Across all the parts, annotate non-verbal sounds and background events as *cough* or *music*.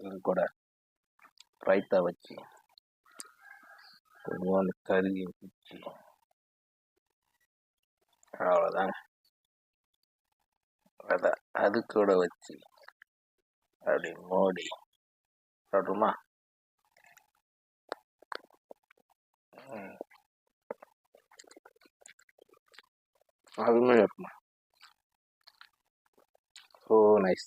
இது கூட ரைத்தா வச்சு கொஞ்சோண்டு கறி வச்சு. அவ்வளோதாங்க அதை அது கூட வச்சு அப்படி மோடி சாப்பிட்டுமா அதுமே இருக்குமா? ஸோ நைஸ்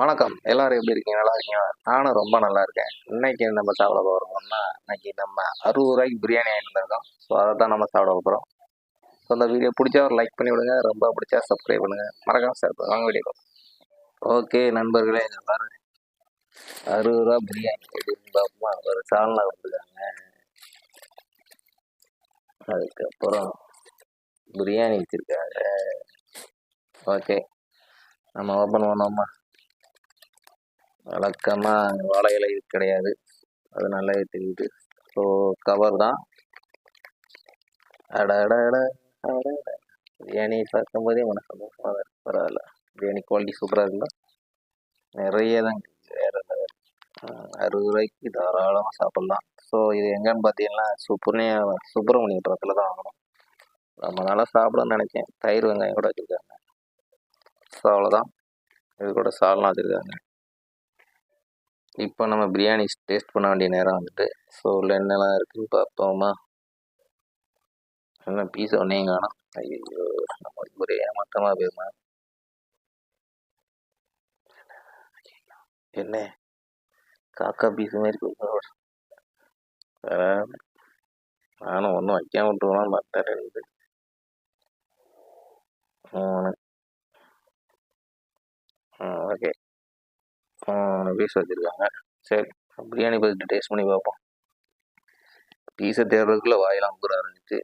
வணக்கம். எல்லாரும் எப்படி இருக்கீங்க? நல்லா இருக்கீங்க? நானும் ரொம்ப நல்லா இருக்கேன். இன்னைக்கு நம்ம சாப்பிட போகிறோம்னா இன்னைக்கு நம்ம அறுபது ரூபாய்க்கு பிரியாணி ஆகிட்டு ஸோ அதை தான் நம்ம சாப்பிட போகிறோம் ஸோ அந்த வீடியோ பிடிச்சா ஒரு லைக் பண்ணி விடுங்க. ரொம்ப பிடிச்சா சப்ஸ்கிரைப் பண்ணுங்க. மறக்காம சார் வாங்க வீடியோ ஓகே நண்பர்களே இங்க பாருங்க அறுபது ரூபா பிரியாணி அம்மா பார்ப்போமா ஒரு சால்னா கொடுத்துருக்காங்க. அதுக்கப்புறம் பிரியாணி வச்சிருக்காங்க. ஓகே நம்ம ஓப்பன் பண்ணோமா? வழக்கமாக வாழை இலை கிடையாது. அது நல்லாவே தெரியுது. ஸோ கவர் தான். அட அட அட அட பிரியாணி பார்க்கும்போதே உனக்கு சந்தோஷமாக தான் பரவாயில்ல பிரியாணி குவாலிட்டி சூப்பராக இருக்குல்ல? நிறைய தான் வேறு அறுபது ரூபாய்க்கு தாராளமாக சாப்பிட்லாம். ஸோ இது எங்கன்னு பார்த்தீங்கன்னா சுப்ரமணிய சுப்பிரமணியபுரத்தில் தான் வாங்கணும். ரொம்ப நாளாக சாப்பிடணும்னு நினைச்சேன். தயிர் வெங்காயம் கூட வச்சுருக்காங்க. ஸோ அவ்வளோதான் இது கூட சால்னா வச்சுருக்காங்க. இப்போ நம்ம பிரியாணி டேஸ்ட் பண்ண வேண்டிய நேரம் வந்துட்டு. ஸோ உள்ள என்னெல்லாம் இருக்குன்னு பார்ப்போமா? என்ன பீஸ் ஒன்றையும் காணும். ஐயோ நம்ம ஒரே ஏமாற்றமாக போயிருமா? என்ன? காக்கா பீஸ் மாதிரி போயிருக்கோம் நானும் ஒன்றும் வைக்காம விட்டுருவோம் பார்த்தேன் ரெண்டு. மூணு. ஓகே பீஸ் வச்சுருக்காங்க. சரி பிரியாணி பற்றி டேஸ்ட் பண்ணி பார்ப்போம் பீஸை தேடுறதுக்குள்ளே வாயெல்லாம் ஊற ஆரம்பிச்சு.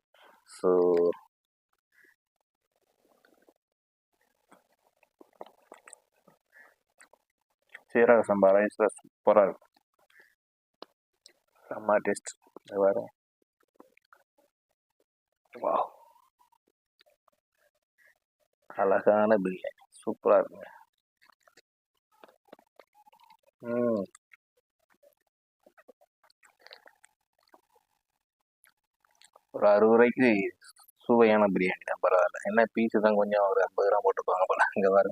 ஸோ சீரக சம்பா ரைஸில் சூப்பராக இருக்கும் செம்ம டேஸ்ட் வேறு வா அழகான பிரியாணி. சூப்பராக இருக்குங்க. ம். ஒரு அறுபது ரூபாய்க்கு சுவையான பிரியாணி தான் பரவாயில்ல. என்ன பீஸு தான் கொஞ்சம் ஒரு ஐம்பது ரூபா போட்டுப்பாங்க போல இங்கே வர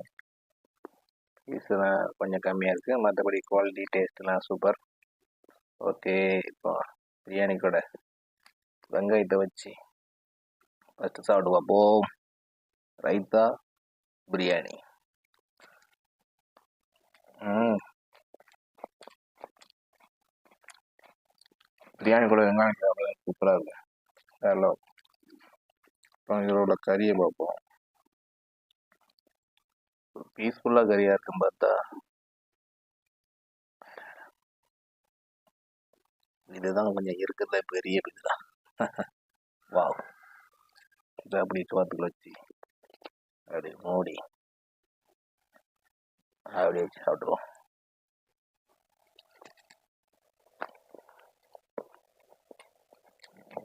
பீஸு தான் கொஞ்சம் கம்மியாக இருக்குது மற்றபடி குவாலிட்டி டேஸ்ட்லாம் சூப்பர் ஓகே இப்போ பிரியாணி கூட. வெங்காயத்தை வச்சு ஃபஸ்ட்டு சாப்பிட்டு பார்ப்போம் ரைத்தா பிரியாணி. ம். பிரியாணி கூட வெங்காயம் சாப்பிட சூப்பராக இருக்கு லெவல் அப்புறம் இதோட கறியை பார்ப்போம். பீஸ்ஃபுல்லாக கறியாக இருக்கும் பார்த்தா இதுதான் கொஞ்சம் இருக்கிறதுல பெரிய இதுதான் வா இதை அப்படி சோத்துக்குள்ள வச்சு அப்படி மூடி அப்படியே வச்சு சாப்பிடுவோம்.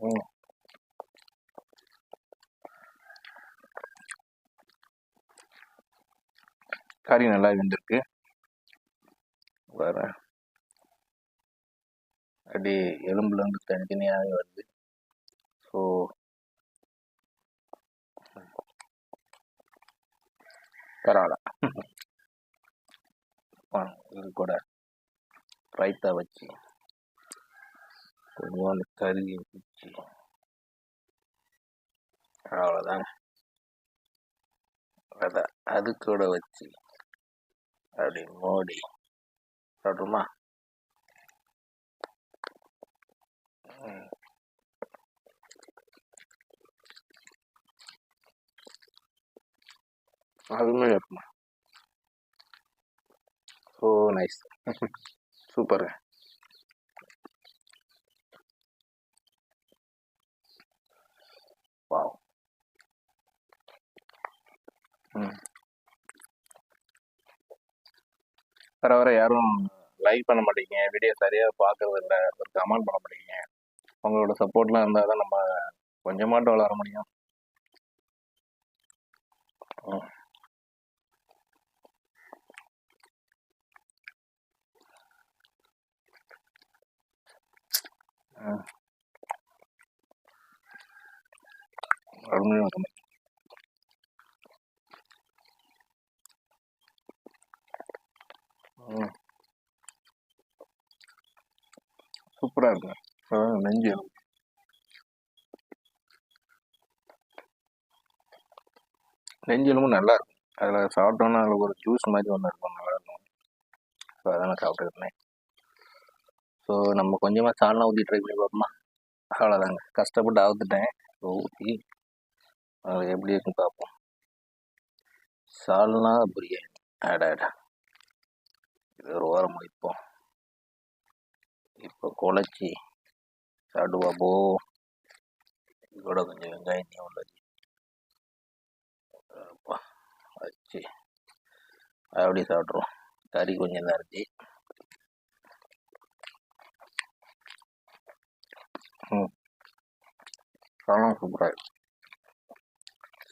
ம். கறி நல்லா வெந்திருக்கு வேற அப்படி எலும்புலேருந்து தனித்தனியாகவே வருது. ஸோ பரவாயில்ல. *laughs* இது கூட ரைத்தா வச்சு. கொஞ்சோண்டு கறி வச்சு அவ்வளோதாங்க அது கூட வச்சு அப்படி மூடி சாப்பிட்டுமா ம். அதுவுமே இருக்குமா ஸோ நைஸ் சூப்பருங்க வர வர யாரும் லைக் பண்ண மாட்டேங்க. வீடியோ சரியாக பார்க்கறது இல்லை ஒரு கமெண்ட் பண்ண மாட்டேங்க. உங்களோட சப்போர்ட்லாம் இருந்தால் தான் நம்ம கொஞ்சமாட்டம் வளர முடியும். அருமையாக இருக்கும் அதான் நெஞ்சு எலும்பு நல்லா இருக்கும். அதில் சாப்பிட்டோன்னா அதில் ஒரு ஜூஸ் மாதிரி ஒன்று இருக்கும் நல்லா இருக்கும். ஸோ அதான் நான் சாப்பிட்டுருந்தேன் ஸோ நம்ம கொஞ்சமாக சால்னா ஊற்றி ட்ரை பண்ணி பார்ப்போமா அவ்வளோதாங்க கஷ்டப்பட்டு அவுத்துட்டேன். ஊற்றி அது எப்படி இருக்குன்னு பார்ப்போம் சால்னா பிரியாணி. அடாடா இது ஒரு ஓரம் முடிப்போம். இப்போ குழச்சி சாப்பிடுவா போ இதோட கொஞ்சம் வெங்காயம் உள்ளது அப்பா வச்சு அப்படி சாப்பிட்ருவோம் கறி கொஞ்சம் தான் இருந்துச்சு ம் சால்னா சூப்பராக இருக்கு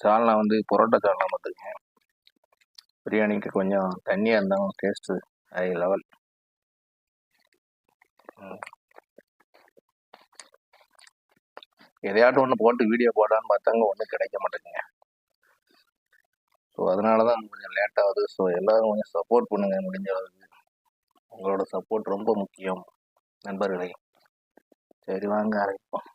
சால்னா வந்து புரோட்டா சால்னா பார்த்துருக்கேன் பிரியாணிக்கு கொஞ்சம் தண்ணியாக இருந்தாலும் டேஸ்ட்டு ஹை லெவல் ம் எதையாட்டும் ஒன்று போட்டு வீடியோ போடான்னு பார்த்தாங்க ஒன்றும் கிடைக்க மாட்டேங்குங்க ஸோ அதனால தான் கொஞ்சம் லேட் ஆகுது. ஸோ எல்லோரும் கொஞ்சம் சப்போர்ட் பண்ணுங்கள் முடிஞ்ச அளவுக்கு. உங்களோட சப்போர்ட் ரொம்ப முக்கியம் நண்பர்களே. சரி வாங்க அரைப்போம்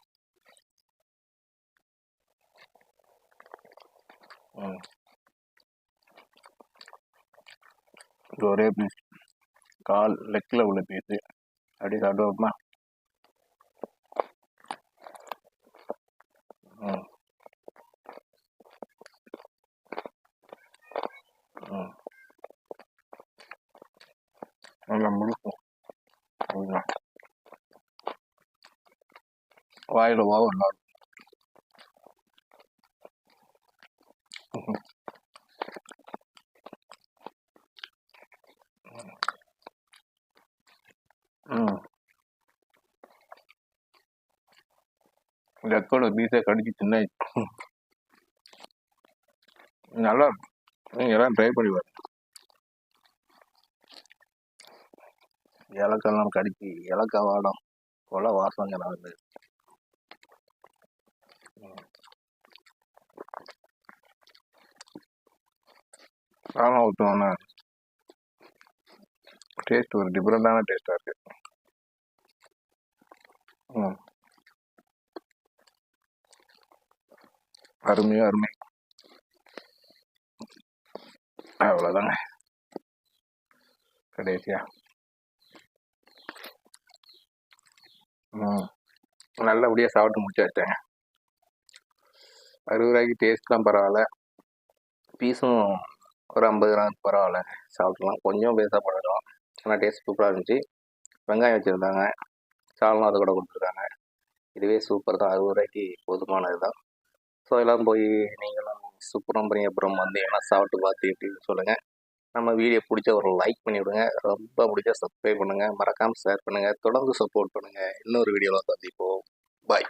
ஒரே பீஸ் கால் லெக்கில் உள்ள பீஸு அப்படி சாப்பிடுவோமா ம் ம் நல்லா முழுக்கும் அதுதான் வாயில் போக நல்லா இருக்கும் ம் லெக்கோட பீஸை கடிச்சு தின்ன நல்லா நீங்கள் எல்லாம் ட்ரை பண்ணி பாருங்க இலக்கெல்லாம் கடிச்சு இலக்க வாடம். கொலை வாசங்க வந்து சாதம் ஊற்றுவோன்னா டேஸ்ட் ஒரு டிஃப்ரெண்ட்டான டேஸ்ட்டாக இருக்குது அருமையாக அருமை. அவ்வளோதாங்க கடைசியா. ம். நல்லபடியாக சாப்பிட்டு முடிச்சாச்சேங்க. அறுபது ரூபாய்க்கு டேஸ்ட்லாம் பரவாயில்ல. பீஸும் ஒரு ஐம்பது கிராம் பரவாயில்ல. சாப்பிட்லாம் கொஞ்சம் பெருசாக பழகலாம் ஆனால் டேஸ்ட் சூப்பராக இருந்துச்சு. வெங்காயம் வச்சுருந்தாங்க. சால்னா அதை கூட கொடுத்துருக்காங்க. இதுவே சூப்பர் தான். அறுபது ரூபாய்க்கு போதுமானது தான் ஸோ எல்லாம் போய் நீங்களும் சுப்பிரமணியபுரம் வந்தீங்கன்னா சாப்பிட்டு பார்த்து எப்படின்னு சொல்லுங்கள் நம்ம வீடியோ பிடிச்ச ஒரு லைக் பண்ணிவிடுங்க ரொம்ப பிடிச்சா சப்ஸ்கிரைப் பண்ணுங்கள் மறக்காமல் ஷேர் பண்ணுங்கள் தொடர்ந்து சப்போர்ட் பண்ணுங்கள் இன்னொரு வீடியோவில் சந்திப்போம். பாய்